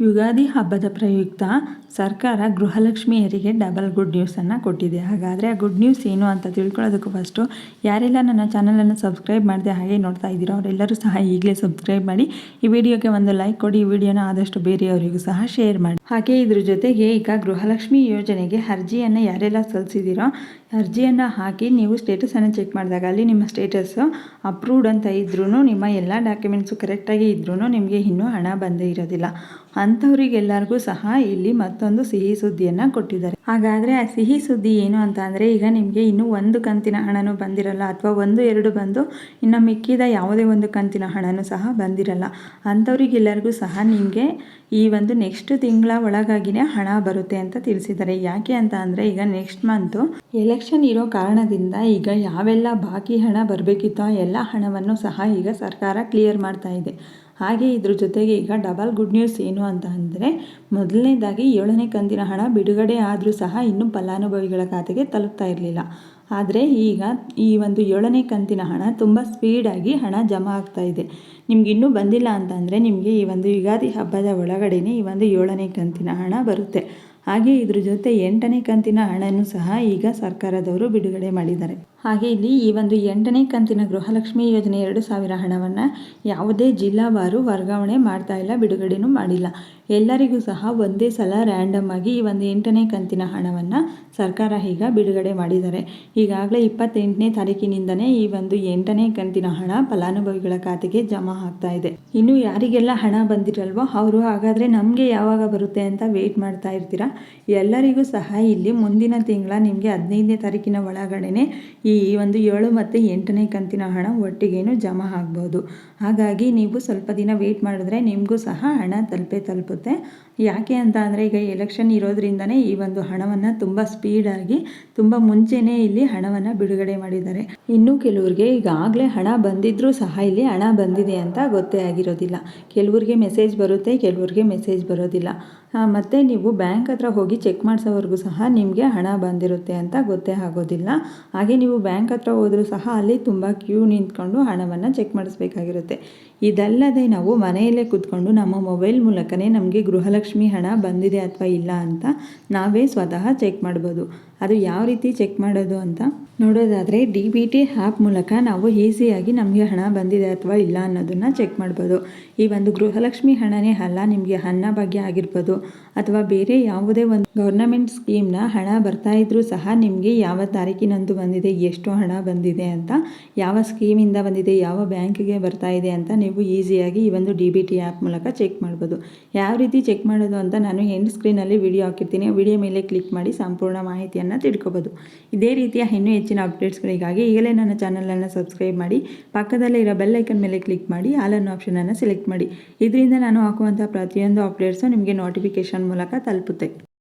ಯುಗಾದಿ ಹಬ್ಬದ ಪ್ರಯುಕ್ತ ಸರ್ಕಾರ ಗೃಹಲಕ್ಷ್ಮಿಯರಿಗೆ ಡಬಲ್ ಗುಡ್ ನ್ಯೂಸನ್ನು ಕೊಟ್ಟಿದೆ. ಹಾಗಾದರೆ ಆ ಗುಡ್ ನ್ಯೂಸ್ ಏನು ಅಂತ ತಿಳ್ಕೊಳ್ಳೋದಕ್ಕೂ ಫಸ್ಟು ಯಾರೆಲ್ಲ ನನ್ನ ಚಾನಲನ್ನು ಸಬ್ಸ್ಕ್ರೈಬ್ ಮಾಡಿದೆ ಹಾಗೆ ನೋಡ್ತಾ ಇದ್ದೀರೋ ಅವರೆಲ್ಲರೂ ಸಹ ಈಗಲೇ ಸಬ್ಸ್ಕ್ರೈಬ್ ಮಾಡಿ, ಈ ವಿಡಿಯೋಗೆ ಒಂದು ಲೈಕ್ ಕೊಡಿ, ಈ ವಿಡಿಯೋನ ಆದಷ್ಟು ಬೇರೆಯವರಿಗೂ ಸಹ ಶೇರ್ ಮಾಡಿ. ಹಾಗೆ ಇದ್ರ ಜೊತೆಗೆ ಈಗ ಗೃಹಲಕ್ಷ್ಮಿ ಯೋಜನೆಗೆ ಅರ್ಜಿಯನ್ನು ಯಾರೆಲ್ಲ ಸಲ್ಲಿಸಿದ್ದೀರೋ ಅರ್ಜಿಯನ್ನು ಹಾಕಿ ನೀವು ಸ್ಟೇಟಸನ್ನು ಚೆಕ್ ಮಾಡಿದಾಗ ಅಲ್ಲಿ ನಿಮ್ಮ ಸ್ಟೇಟಸ್ಸು ಅಪ್ರೂವ್ಡ್ ಅಂತ ಇದ್ರೂ ನಿಮ್ಮ ಎಲ್ಲ ಡಾಕ್ಯುಮೆಂಟ್ಸು ಕರೆಕ್ಟಾಗಿ ಇದ್ರೂ ನಿಮಗೆ ಇನ್ನೂ ಹಣ ಬಂದೇ ಇರೋದಿಲ್ಲ. ಅಂಥವರಿಗೆಲ್ಲರಿಗೂ ಸಹ ಇಲ್ಲಿ ಮತ್ತೊಂದು ಸಿಹಿ ಸುದ್ದಿಯನ್ನು ಕೊಟ್ಟಿದ್ದಾರೆ. ಹಾಗಾದರೆ ಆ ಸಿಹಿ ಸುದ್ದಿ ಏನು ಅಂತ ಅಂದರೆ ಈಗ ನಿಮಗೆ ಇನ್ನೂ ಒಂದು ಕಂತಿನ ಹಣನೂ ಬಂದಿರಲ್ಲ ಅಥವಾ ಒಂದು, ಎರಡು ಬಂದು ಇನ್ನು ಮಿಕ್ಕಿದ ಯಾವುದೇ ಒಂದು ಕಂತಿನ ಹಣನೂ ಸಹ ಬಂದಿರಲ್ಲ. ಅಂಥವ್ರಿಗೆಲ್ಲರಿಗೂ ಸಹ ನಿಮಗೆ ಈ ಒಂದು ನೆಕ್ಸ್ಟ್ ತಿಂಗಳ ಒಳಗಾಗಿನೇ ಹಣ ಬರುತ್ತೆ ಅಂತ ತಿಳಿಸಿದ್ದಾರೆ. ಯಾಕೆ ಅಂತ ಅಂದರೆ ಈಗ ನೆಕ್ಸ್ಟ್ ಮಂತು ಎಲೆಕ್ಷನ್ ಇರೋ ಕಾರಣದಿಂದ ಈಗ ಯಾವೆಲ್ಲ ಬಾಕಿ ಹಣ ಬರಬೇಕಿತ್ತೋ ಎಲ್ಲ ಹಣವನ್ನು ಸಹ ಈಗ ಸರ್ಕಾರ ಕ್ಲಿಯರ್ ಮಾಡ್ತಾ ಇದೆ. ಹಾಗೆ ಇದ್ರ ಜೊತೆಗೆ ಈಗ ಡಬಲ್ ಗುಡ್ ನ್ಯೂಸ್ ಏನು ಅಂತ ಅಂದರೆ ಮೊದಲನೇದಾಗಿ ಏಳನೇ ಕಂತಿನ ಹಣ ಬಿಡುಗಡೆ ಆದರೂ ಸಹ ಇನ್ನೂ ಫಲಾನುಭವಿಗಳ ಖಾತೆಗೆ ತಲುಪ್ತಾ ಇರಲಿಲ್ಲ. ಆದರೆ ಈಗ ಈ ಒಂದು ಏಳನೇ ಕಂತಿನ ಹಣ ತುಂಬ ಸ್ಪೀಡಾಗಿ ಹಣ ಜಮಾ ಆಗ್ತಾ ಇದೆ. ನಿಮ್ಗೆ ಇನ್ನೂ ಬಂದಿಲ್ಲ ಅಂತಂದರೆ ನಿಮಗೆ ಈ ಒಂದು ಯುಗಾದಿ ಹಬ್ಬದ ಒಳಗಡೆನೇ ಈ ಒಂದು ಏಳನೇ ಕಂತಿನ ಹಣ ಬರುತ್ತೆ. ಹಾಗೆ ಇದ್ರ ಜೊತೆ ಎಂಟನೇ ಕಂತಿನ ಹಣನೂ ಸಹ ಈಗ ಸರ್ಕಾರದವರು ಬಿಡುಗಡೆ ಮಾಡಿದ್ದಾರೆ. ಹಾಗೆ ಇಲ್ಲಿ ಈ ಒಂದು ಎಂಟನೇ ಕಂತಿನ ಗೃಹಲಕ್ಷ್ಮಿ ಯೋಜನೆ ಎರಡು ಸಾವಿರ ಹಣವನ್ನು ಯಾವುದೇ ಜಿಲ್ಲಾವಾರು ವರ್ಗಾವಣೆ ಮಾಡ್ತಾ ಇಲ್ಲ, ಬಿಡುಗಡೆನೂ ಮಾಡಿಲ್ಲ. ಎಲ್ಲರಿಗೂ ಸಹ ಒಂದೇ ಸಲ ರ್ಯಾಂಡಮ್ ಆಗಿ ಈ ಒಂದು ಎಂಟನೇ ಕಂತಿನ ಹಣವನ್ನು ಸರ್ಕಾರ ಈಗ ಬಿಡುಗಡೆ ಮಾಡಿದ್ದಾರೆ. ಈಗಾಗಲೇ ಇಪ್ಪತ್ತೆಂಟನೇ ತಾರೀಕಿನಿಂದನೇ ಈ ಒಂದು ಎಂಟನೇ ಕಂತಿನ ಹಣ ಫಲಾನುಭವಿಗಳ ಖಾತೆಗೆ ಜಮಾ ಆಗ್ತಾ ಇದೆ. ಇನ್ನು ಯಾರಿಗೆಲ್ಲ ಹಣ ಬಂದಿರಲ್ವೋ ಅವರು, ಹಾಗಾದರೆ ನಮಗೆ ಯಾವಾಗ ಬರುತ್ತೆ ಅಂತ ವೆಯ್ಟ್ ಮಾಡ್ತಾ ಇರ್ತೀರಾ? ಎಲ್ಲರಿಗೂ ಸಹ ಇಲ್ಲಿ ಮುಂದಿನ ತಿಂಗಳ ನಿಮಗೆ ಹದಿನೈದನೇ ತಾರೀಕಿನ ಒಳಗಡೆ ಈ ಒಂದು ಏಳು ಮತ್ತು ಎಂಟನೇ ಕಂತಿನ ಹಣ ಒಟ್ಟಿಗೇನು ಜಮಾ ಆಗ್ಬೋದು. ಹಾಗಾಗಿ ನೀವು ಸ್ವಲ್ಪ ದಿನ ವೆಯ್ಟ್ ಮಾಡಿದ್ರೆ ನಿಮಗೂ ಸಹ ಹಣ ತಲುಪೇ ತಲುಪುತ್ತೆ. ಯಾಕೆ ಅಂತ ಅಂದರೆ ಈಗ ಎಲೆಕ್ಷನ್ ಇರೋದ್ರಿಂದನೇ ಈ ಒಂದು ಹಣವನ್ನು ತುಂಬ ಸ್ಪೀಡಾಗಿ ತುಂಬ ಮುಂಚೆನೇ ಇಲ್ಲಿ ಹಣವನ್ನು ಬಿಡುಗಡೆ ಮಾಡಿದ್ದಾರೆ. ಇನ್ನು ಕೆಲವ್ರಿಗೆ ಈಗಾಗಲೇ ಹಣ ಬಂದಿದ್ದರೂ ಸಹ ಇಲ್ಲಿ ಹಣ ಬಂದಿದೆ ಅಂತ ಗೊತ್ತೇ ಆಗಿರೋದಿಲ್ಲ. ಕೆಲವ್ರಿಗೆ ಮೆಸೇಜ್ ಬರುತ್ತೆ, ಕೆಲವ್ರಿಗೆ ಮೆಸೇಜ್ ಬರೋದಿಲ್ಲ. ಮತ್ತು ನೀವು ಬ್ಯಾಂಕ್ ಹತ್ರ ಹೋಗಿ ಚೆಕ್ ಮಾಡಿಸೋವರೆಗೂ ಸಹ ನಿಮಗೆ ಹಣ ಬಂದಿರುತ್ತೆ ಅಂತ ಗೊತ್ತೇ ಆಗೋದಿಲ್ಲ. ಹಾಗೆ ನೀವು ಬ್ಯಾಂಕ್ ಹತ್ರ ಹೋದರೂ ಸಹ ಅಲ್ಲಿ ತುಂಬ ಕ್ಯೂ ನಿಂತ್ಕೊಂಡು ಹಣವನ್ನು ಚೆಕ್ ಮಾಡಿಸ್ಬೇಕಾಗಿರುತ್ತೆ. ಇದಲ್ಲದೆ ನಾವು ಮನೆಯಲ್ಲೇ ಕೂತ್ಕೊಂಡು ನಮ್ಮ ಮೊಬೈಲ್ ಮೂಲಕನೇ ನಮಗೆ ಗೃಹಲಕ್ಷ್ಮಿ ಹಣ ಬಂದಿದೆ ಅಥವಾ ಇಲ್ಲ ಅಂತ ನಾವೇ ಸ್ವತಃ ಚೆಕ್ ಮಾಡ್ಬೋದು. ಅದು ಯಾವ ರೀತಿ ಚೆಕ್ ಮಾಡೋದು ಅಂತ ನೋಡೋದಾದರೆ ಡಿ ಬಿ ಟಿ ಆ್ಯಪ್ ಮೂಲಕ ನಾವು ಈಸಿಯಾಗಿ ನಮಗೆ ಹಣ ಬಂದಿದೆ ಅಥವಾ ಇಲ್ಲ ಅನ್ನೋದನ್ನು ಚೆಕ್ ಮಾಡ್ಬೋದು. ಈ ಒಂದು ಗೃಹಲಕ್ಷ್ಮಿ ಹಣನೇ ಅಲ್ಲ, ನಿಮಗೆ ಅನ್ನ ಬಗ್ಗೆ ಆಗಿರ್ಬೋದು. ಅಥವಾ ಬೇರೆ ಯಾವುದೇ ಒಂದು ಗೌರ್ನಮೆಂಟ್ ಸ್ಕೀಮ್ನ ಹಣ ಬರ್ತಾ ಇದ್ರೂ ಸಹ ನಿಮಗೆ ಯಾವ ತಾರೀಕಿನಂದು ಬಂದಿದೆ, ಎಷ್ಟು ಹಣ ಬಂದಿದೆ ಅಂತ, ಯಾವ ಸ್ಕೀಮಿಂದ ಬಂದಿದೆ, ಯಾವ ಬ್ಯಾಂಕಿಗೆ ಬರ್ತಾ ಇದೆ ಅಂತ ನೀವು ಈಸಿಯಾಗಿ ಈ ಒಂದು ಡಿ ಬಿ ಟಿ ಆ್ಯಪ್ ಮೂಲಕ ಚೆಕ್ ಮಾಡ್ಬೋದು. ಯಾವ ರೀತಿ ಚೆಕ್ ಮಾಡೋದು ಅಂತ ನಾನು ಎಂಡ್ ಸ್ಕ್ರೀನಲ್ಲಿ ವಿಡಿಯೋ ಹಾಕಿರ್ತೀನಿ. ವಿಡಿಯೋ ಮೇಲೆ ಕ್ಲಿಕ್ ಮಾಡಿ ಸಂಪೂರ್ಣ ಮಾಹಿತಿಯನ್ನು ತಿಳ್ಕೊಬೋದು. ಇದೇ ರೀತಿಯ ಇನ್ನೂ ಹೆಚ್ಚಿನ ಅಪ್ಡೇಟ್ಸ್ಗಳಿಗಾಗಿ ಈಗಲೇ ನನ್ನ ಚಾನಲನ್ನು ಸಬ್ಸ್ಕ್ರೈಬ್ ಮಾಡಿ, ಪಕ್ಕದಲ್ಲೇ ಇರೋ ಬೆಲ್ಲೈಕನ್ ಮೇಲೆ ಕ್ಲಿಕ್ ಮಾಡಿ, ಆಲ್ ಆಪ್ಷನನ್ನು ಸೆಲೆಕ್ಟ್ ಮಾಡಿ. ಇದರಿಂದ ನಾನು ಹಾಕುವಂಥ ಪ್ರತಿಯೊಂದು ಅಪ್ಡೇಟ್ಸು ನಿಮಗೆ ನೋಟಿಫಿಕೇಷನ್ ಮೂಲಕ ತಲುಪುತ್ತೆ.